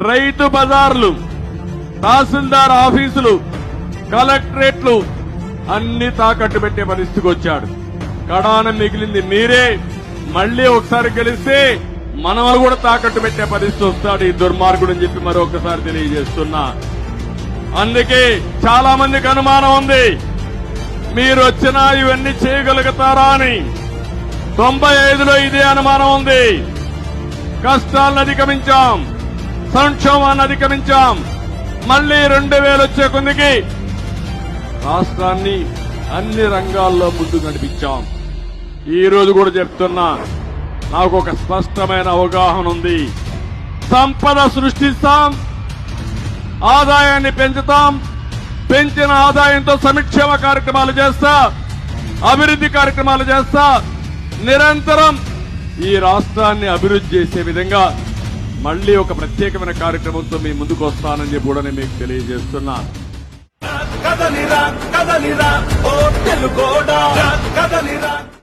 రైతు బజార్లు తహసీల్దార్ ఆఫీసులు కలెక్టరేట్లు అన్ని తాకట్టు పెట్టే పరిస్థితికి వచ్చాడు. కడాన మిగిలింది మీరే. మళ్ళీ ఒకసారి గెలిస్తే మనవలు కూడా తాకట్టు పెట్టే పరిస్థితి వస్తాడు ఈ దుర్మార్గుడు అని చెప్పి మరొకసారి తెలియజేస్తున్నా. అందుకే చాలా మందికి అనుమానం ఉంది. మీరు వచ్చినా ఇవన్నీ చేయగలుగుతారా అని. తొంభై ఐదులో ఇదే అనుమానం ఉంది. కష్టాలను అధిగమించాం. సంక్షోభాన్ని అధిగమించాం. మళ్ళీ రెండు వేలు వచ్చే కొందికి రాష్ట్రాన్ని అన్ని రంగాల్లో ముందు నడిపించాం. ఈ రోజు కూడా చెప్తున్నా నాకు ఒక స్పష్టమైన అవగాహన ఉంది. సంపద సృష్టిస్తాం ఆదాయాన్ని పెంచుతాం పెంచిన ఆదాయంతో సంక్షేమ కార్యక్రమాలు చేస్తా అభివృద్ధి కార్యక్రమాలు చేస్తా నిరంతరం ఈ రాష్ట్రాన్ని అభివృద్ధి చేసే విధంగా మళ్ళీ ఒక ప్రత్యేకమైన కార్యక్రమంతో మీ ముందుకు వస్తానని చెప్పి కూడా నేను మీకు తెలియజేస్తున్నా. కదలిరా కదలిరా ఓ తెలుగోడా.